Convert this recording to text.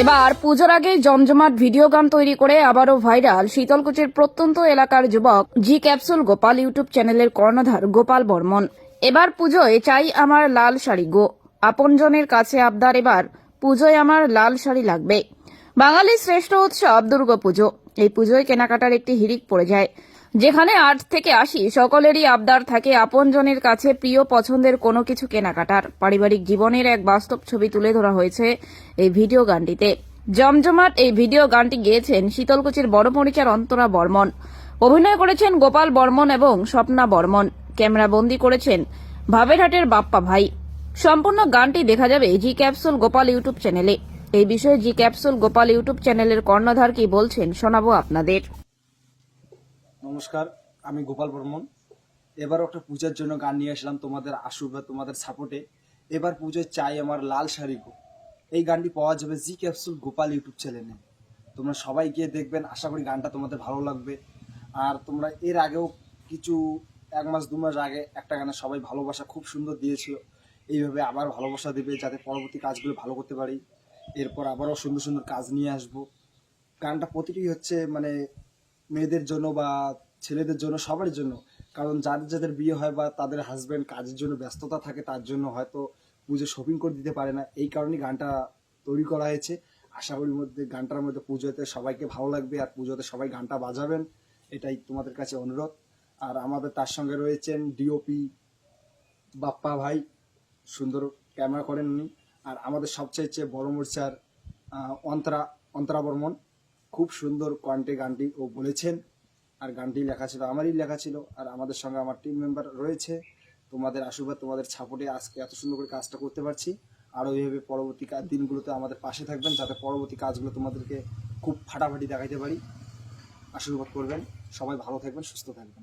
এবার পুজোর আগে জমজমাট ভিডিও গান তৈরি করে আবারও ভাইরাল শীতলকুচির প্রত্যন্ত এলাকার যুবক জি ক্যাপসুল গোপাল ইউটিউব চ্যানেলের কর্ণধার গোপাল বর্মন। এবার পুজোয় চাই আমার লাল শাড়ি গো। আপনজনের কাছে আবদার এবার, পুজোয় আমার লাল শাড়ি লাগবে। বাঙালির শ্রেষ্ঠ উৎসব দুর্গাপুজো এই পুজোয় কেনাকাটার একটি হিড়িক পড়ে যায়। যেখানে আট থেকে আশি সকলেরই আবদার থাকে আপনজনের কাছে প্রিয় পছন্দের কোনো কিছু কেনাকাটার। পারিবারিক জীবনের এক বাস্তব ছবি তুলে ধরা হয়েছে এই ভিডিও গানটিতে। জমজমাট এই ভিডিও গানটি গেয়েছেন শীতলকুচির বড় পরিচার অন্তরা বর্মন। অভিনয় করেছেন গোপাল বর্মন এবং স্বপ্না বর্মন। ক্যামেরা বন্দি করেছেন ভাবেরহাটের বাপ্পা ভাই। সম্পূর্ণ গানটি দেখা যাবে জি ক্যাপসুল গোপাল ইউটিউব চ্যানেলে। এই বিষয়ে জি ক্যাপসুল গোপাল ইউটিউব চ্যানেলের কর্ণধার কি বলছেন শোনাবো আপনাদের। নমস্কার, আমি গোপাল বর্মন। এবারও একটা পূজার জন্য গান নিয়ে আসলাম তোমাদের আশীর্বাদ, তোমাদের সাপোর্টে। এবার পুজোয় চাই আমার লাল শাড়ি গো। এই গানটি পাওয়া যাবে জি ক্যাপসুল গোপাল ইউটিউব চ্যানেলে। তোমরা সবাই গিয়ে দেখবেন, আশা করি গানটা তোমাদের ভালো লাগবে। আর তোমরা এর আগেও কিছু, এক মাস, দু মাস আগে একটা গানে সবাই ভালোবাসা খুব সুন্দর দিয়েছিল। এইভাবে আবার ভালোবাসা দেবে যাতে পরবর্তী কাজগুলো ভালো করতে পারি। এরপর আবারও সুন্দর সুন্দর কাজ নিয়ে আসব। গানটা প্রতিটি হচ্ছে মানে মেয়েদের জন্য বা ছেলেদের জন্য সবার জন্য। কারণ যাদের যাদের বিয়ে হয় বা তাদের হাজব্যান্ড কাজের জন্য ব্যস্ততা থাকে, তার জন্য হয়তো পুজো শপিং করে দিতে পারে না। এই কারণেই গানটা তৈরি করা হয়েছে। আশা করি মধ্যে গানটার মধ্যে পুজোতে সবাইকে ভালো লাগবে আর পুজোতে সবাই গানটা বাজাবেন। এটাই তোমাদের কাছে অনুরোধ। আর আমাদের তার সঙ্গে রয়েছেন ডিওপি বাপ্পা ভাই। সুন্দর ক্যামেরা করেন উনি আর আমাদের সবচেয়ে চেয়ে বড় মোর্চার অন্তরা অন্তরা বর্মন। খুব সুন্দর কণ্ঠে গানটি ও বলেছেন। আর গানটি লেখা ছিল, আমারই লেখা ছিল, আর আমাদের সঙ্গে আমার টিম মেম্বার রয়েছে। তোমাদের আশীর্বাদ, তোমাদের সাপোর্টে আজকে এত সুন্দর করে কাজটা করতে পারছি। আরও এইভাবে পরবর্তী দিনগুলোতে আমাদের পাশে থাকবেন, যাতে পরবর্তী কাজগুলো তোমাদেরকে খুব ফাটাফাটি দেখাইতে পারি। আশীর্বাদ করবেন। সবাই ভালো থাকবেন, সুস্থ থাকবেন।